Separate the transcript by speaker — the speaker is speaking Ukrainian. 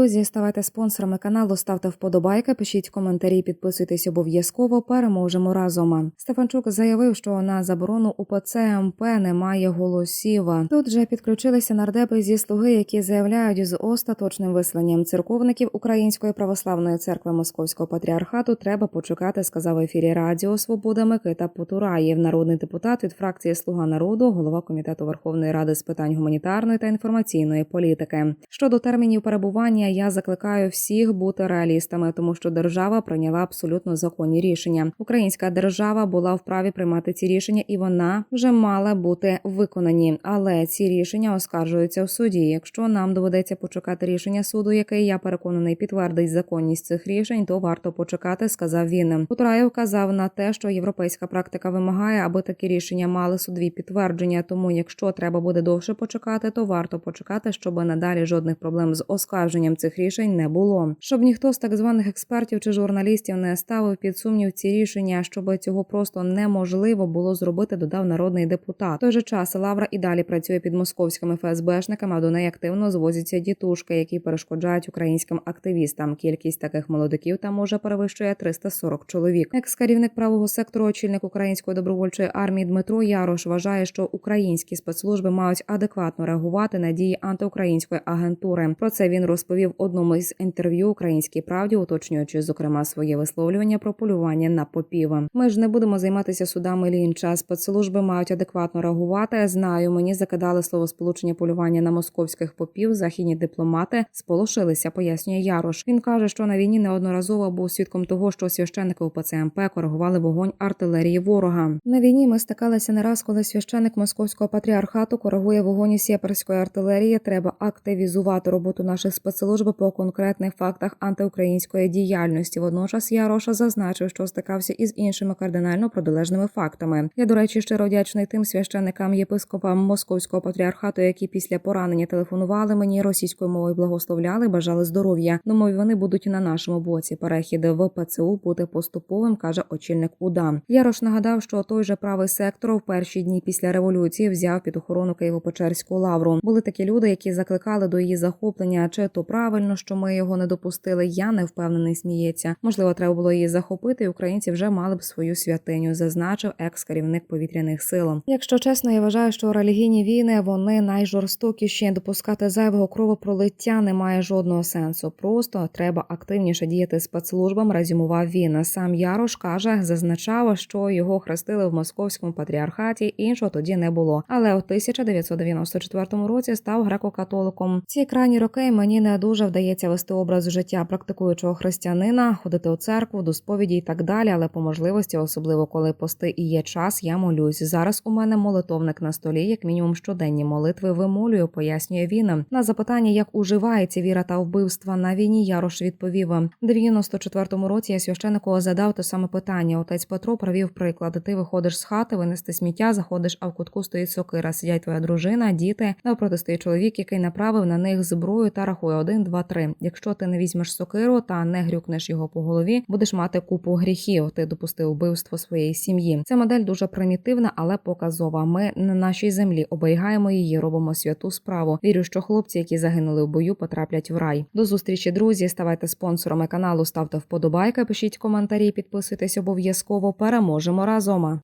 Speaker 1: Друзі, ставайте спонсорами каналу, ставте вподобайки, пишіть коментарі, підписуйтесь обов'язково. Переможемо разом. Стефанчук заявив, що на заборону УПЦ МП немає голосів. Тут же підключилися нардепи зі слуги, які заявляють з остаточним виселенням церковників Української православної церкви Московського патріархату. Треба почекати, сказав в ефірі Радіо Свобода Микита Потураєв, народний депутат від фракції Слуга народу, голова комітету Верховної Ради з питань гуманітарної та інформаційної політики. Щодо термінів перебування, я закликаю всіх бути реалістами, тому що держава прийняла абсолютно законні рішення. Українська держава була вправі приймати ці рішення, і вона вже мала бути виконані. Але ці рішення оскаржуються в суді. Якщо нам доведеться почекати рішення суду, який я переконаний підтвердить законність цих рішень, то варто почекати, сказав він. Утраєв вказав на те, що європейська практика вимагає, аби такі рішення мали судові підтвердження. Тому, якщо треба буде довше почекати, то варто почекати, щоб надалі жодних проблем з оскарженням цих рішень не було. Щоб ніхто з так званих експертів чи журналістів не ставив під сумнів ці рішення, щоб цього просто неможливо було зробити, додав народний депутат. В той же час Лавра і далі працює під московськими ФСБшниками, а до неї активно звозяться дітушки, які перешкоджають українським активістам. Кількість таких молодиків там може перевищує 340 чоловік. Екс-керівник правого сектору, очільник української добровольчої армії Дмитро Ярош вважає, що українські спецслужби мають адекватно реагувати на дії антиукраїнської агентури. Про це він розповів в одному із інтерв'ю Українській правді, уточнюючи зокрема своє висловлювання про полювання на попів. Ми ж не будемо займатися судами лінча. Спецслужби мають адекватно реагувати. Знаю, мені закидали слово сполучення полювання на московських попів. Західні дипломати сполошилися, пояснює Ярош. Він каже, що на війні неодноразово був свідком того, що священники УПЦ МП коригували вогонь артилерії ворога. На війні ми стикалися не раз, коли священик московського патріархату коригує вогонь сєперської артилерії. Треба активізувати роботу наших спецслужб по конкретних фактах антиукраїнської діяльності. Водночас Яроша зазначив, що стикався із іншими кардинально протилежними фактами. Я, до речі, щиро вдячний тим священникам єпископам московського патріархату, які після поранення телефонували мені російською мовою, благословляли, бажали здоров'я. Думаю, вони будуть на нашому боці. Перехід в ПЦУ буде поступовим, каже очільник УДА. Ярош нагадав, що той же правий сектор в перші дні після революції взяв під охорону Києво-Печерську лавру. Були такі люди, які закликали до її захоплення. Чи то правильно, що ми його не допустили? Я не впевнений. Сміється. Можливо, треба було її захопити. і Українці вже мали б свою святиню, зазначив екс-керівник повітряних сил. Якщо чесно, я вважаю, що релігійні війни вони найжорстокіші. Допускати зайвого кровопролиття немає жодного сенсу. Просто треба активніше діяти спецслужбам. Резюмував він. Сам Ярош каже, зазначав, що його хрестили в московському патріархаті. Іншого тоді не було. Але у 1994 році став греко-католиком. Ці крайні роки мені не дуже вдається вести образ життя практикуючого християнина, ходити у церкву, до сповіді і так далі. Але по можливості, особливо коли пости і є час, я молюсь. Зараз у мене молитовник на столі, як мінімум щоденні молитви вимолюю, пояснює він. На запитання, як уживається віра та вбивства на війні, Ярош відповів у 94-му році. Я священику задав те саме питання. Отець Петро провів приклад. Ти виходиш з хати, винести сміття, заходиш, а в кутку стоїть сокира. Сидять твоя дружина, діти. Навпроти стоїть чоловік, який направив на них зброю та рахує один, два, три. Якщо ти не візьмеш сокиру та не грюкнеш його по голові, будеш мати купу гріхів. Ти допустив вбивство своєї сім'ї. Ця модель дуже примітивна, але показова. Ми на нашій землі оберігаємо її, робимо святу справу. Вірю, що хлопці, які загинули в бою, потраплять в рай. До зустрічі, друзі. Ставайте спонсорами каналу, ставте вподобайки, пишіть коментарі, підписуйтесь обов'язково. Переможемо разом.